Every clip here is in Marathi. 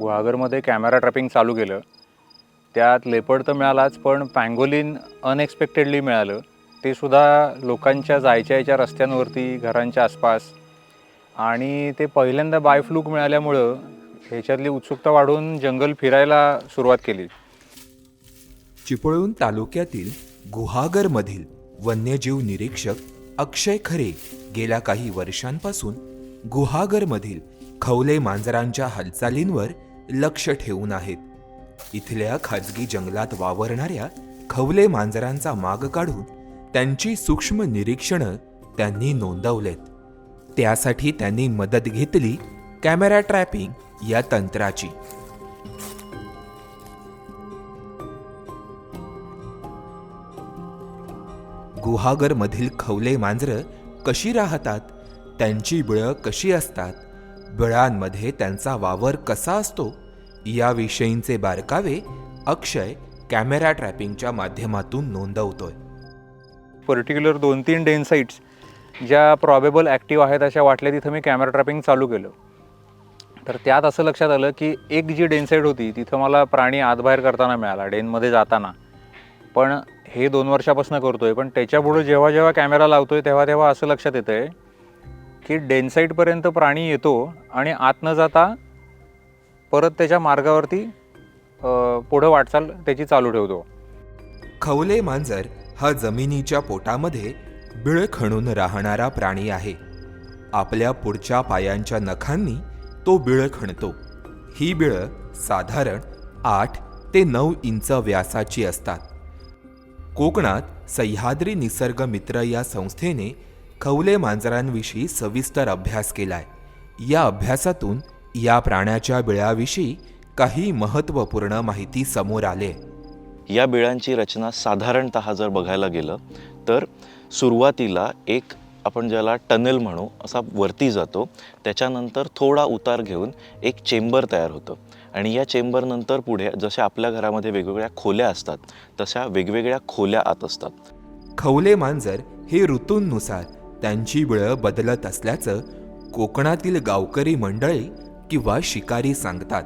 गुहागरमध्ये कॅमेरा ट्रॅपिंग चालू केलं. त्यात लेपड तर मिळालाच पण पँगोलिन अनएक्सपेक्टेडली मिळालं. ते सुद्धा लोकांच्या जायच्या याच्या रस्त्यांवरती घरांच्या आसपास. आणि ते पहिल्यांदा बायफ्लूक मिळाल्यामुळं ह्याच्यातली उत्सुकता वाढून जंगल फिरायला सुरुवात केली. चिपळूण तालुक्यातील गुहागरमधील वन्यजीव निरीक्षक अक्षय खरे गेल्या काही वर्षांपासून गुहागरमधील खवले मांजरांच्या हालचालींवर लक्ष ठेवून आहेत. इथल्या खाजगी जंगलात वावरणाऱ्या खवले मांजरांचा माग काढून त्यांची सूक्ष्म निरीक्षणं त्यांनी नोंदवलेत. त्यासाठी त्यांनी मदत घेतली कॅमेरा ट्रॅपिंग या तंत्राची. गुहागरमधील खवले मांजरं कशी राहतात? त्यांची बिळं कशी असतात? बिळांमध्ये त्यांचा वावर कसा असतो? याविषयींचे बारकावे अक्षय कॅमेरा ट्रॅपिंगच्या माध्यमातून नोंदवतोय. पर्टिक्युलर दोन तीन डेन साईट्स ज्या प्रॉबेबल ॲक्टिव्ह आहेत अशा वाटल्या तिथं मी कॅमेरा ट्रॅपिंग चालू केलं. तर त्यात असं लक्षात आलं की एक जी डेनसाईट होती तिथं मला प्राणी आतबाहेर करताना मिळाला डेनमध्ये जाताना. पण हे दोन वर्षापासून आहे पण त्याच्यापुढं जेव्हा जेव्हा कॅमेरा लावतो आहे तेव्हा तेव्हा असं लक्षात येतं आहे की डेनसाईटपर्यंत प्राणी येतो आणि आत न जाता परत त्याच्या मार्गावरती पुढं वाटचाल त्याची चालू ठेवतो. खवले मांजर हा जमिनीच्या पोटामध्ये बिळ खणून राहणारा प्राणी आहे. आपल्या पुढच्या पायांच्या नखांनी तो बिळ खणतो. ही बिळं साधारण आठ ते नऊ इंच व्यासाची असतात. कोकणात सह्याद्री निसर्ग मित्र या संस्थेने खवले मांजरांविषयी सविस्तर अभ्यास केलाय. या अभ्यासातून या प्राण्याच्या बिळाविषयी काही महत्त्वपूर्ण माहिती समोर आले. या बिळांची रचना साधारणत जर बघायला गेलं तर सुरुवातीला एक आपण ज्याला टनेल म्हणू असा वरती जातो. त्याच्यानंतर थोडा उतार घेऊन एक चेंबर तयार होतं. आणि या चेंबरनंतर पुढे जशा आपल्या घरामध्ये वेगवेगळ्या खोल्या असतात तशा वेगवेगळ्या खोल्या आत असतात. खवले मांजर हे ऋतूंनुसार त्यांची बिळं बदलत असल्याचं कोकणातील गावकरी मंडळी किंवा शिकारी सांगतात.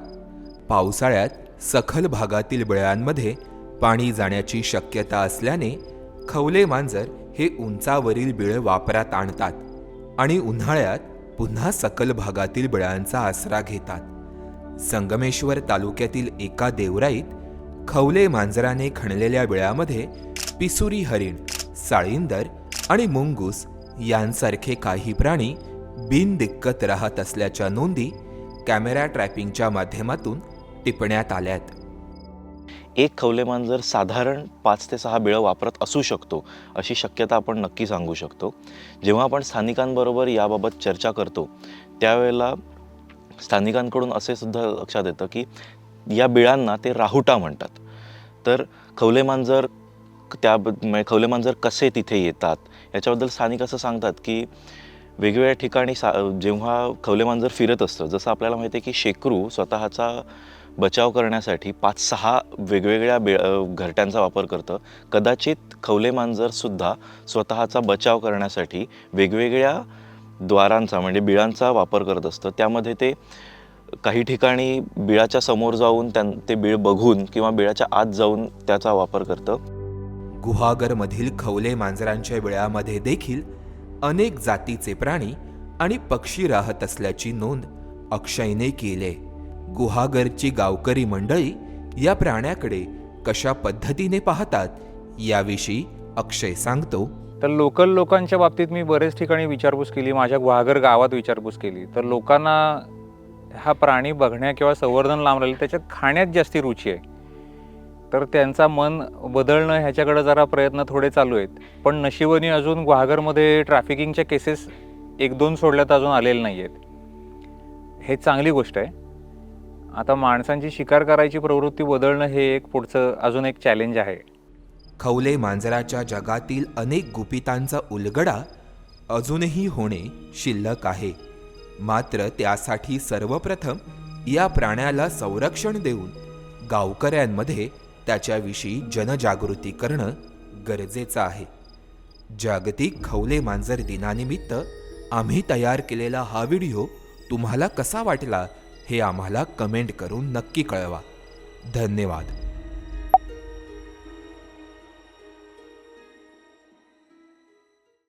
पावसाळ्यात सखल भागातील बिळांमध्ये पाणी जाण्याची शक्यता असल्याने खवले मांजर हे उंचावरील बिळ वापरात आणतात आणि उन्हाळ्यात पुन्हा सकल भागातील बिळांचा आसरा घेतात. संगमेश्वर तालुक्यातील एका देवराईत खवले मांजराने खणलेल्या बिळामध्ये पिसुरी हरिण साळींदर आणि मुंगूस यांसारखे काही प्राणी बिनदिक्कत राहत असल्याच्या नोंदी कॅमेरा ट्रॅपिंगच्या माध्यमातून टिपण्यात आल्यात. एक खवले मांजर साधारण पाच ते सहा बिळं वापरत असू शकतो अशी शक्यता आपण नक्की सांगू शकतो. जेव्हा आपण स्थानिकांबरोबर याबाबत चर्चा करतो त्यावेळेला स्थानिकांकडून असे सुद्धा लक्षात येतं की या बिळांना ते राहुटा म्हणतात. तर खवले मांजर त्या म्हणजे खवले मांजर कसे तिथे येतात? याच्याबद्दल स्थानिक असं सांगतात की वेगवेगळ्या ठिकाणी सा जेव्हा खवले मांजर फिरत असतं जसं आपल्याला माहिती आहे की शेकरू स्वतःचा बचाव करण्यासाठी पाच सहा वेगवेगळ्या बे घरट्यांचा वापर करतं. कदाचित खवले मांजरसुद्धा स्वतःचा बचाव करण्यासाठी वेगवेगळ्या द्वारांचा म्हणजे बिळांचा वापर करत असतं. त्यामध्ये ते काही ठिकाणी बिळाच्या समोर जाऊन त्यां ते बिळ बघून किंवा बिळाच्या आत जाऊन त्याचा वापर करतं. गुहागरमधील खवले मांजरांच्या वेळामध्ये देखील अनेक जातीचे प्राणी आणि पक्षी राहत असल्याची नोंद अक्षयने केली. गुहागरची गावकरी मंडळी या प्राण्याकडे कशा पद्धतीने पाहतात याविषयी अक्षय सांगतो. तर लोकल लोकांच्या बाबतीत मी बरेच ठिकाणी विचारपूस केली माझ्या गुहागर गावात विचारपूस केली. तर लोकांना हा प्राणी बघण्या किंवा संवर्धन लांब राहील त्याच्यात खाण्यात जास्ती रुची आहे. तर त्यांचा मन बदलणं ह्याच्याकडे जरा प्रयत्न थोडे चालू आहेत. पण नशिबाने अजून गुहागरमध्ये ट्रॅफिकिंगच्या केसेस एक दोन सोडल्यात अजून आलेले नाही आहेत हे चांगली गोष्ट आहे. आता माणसांची शिकार करायची प्रवृत्ती बदलणं हे एक पुढचं अजून एक चॅलेंज आहे. खवले मांजराच्या जगातील अनेक गुपितांचा उलगडा अजूनही होणे शिल्लक आहे. मात्र त्यासाठी सर्वप्रथम या प्राण्याला संरक्षण देऊन गावकऱ्यांमध्ये त्याच्याविषयी जनजागृती करणं गरजेचं आहे. जागतिक खवले मांजर दिनानिमित्त आम्ही तयार केलेला हा व्हिडिओ तुम्हाला कसा वाटला हे आम्हाला कमेंट करून नक्की कळवा. धन्यवाद.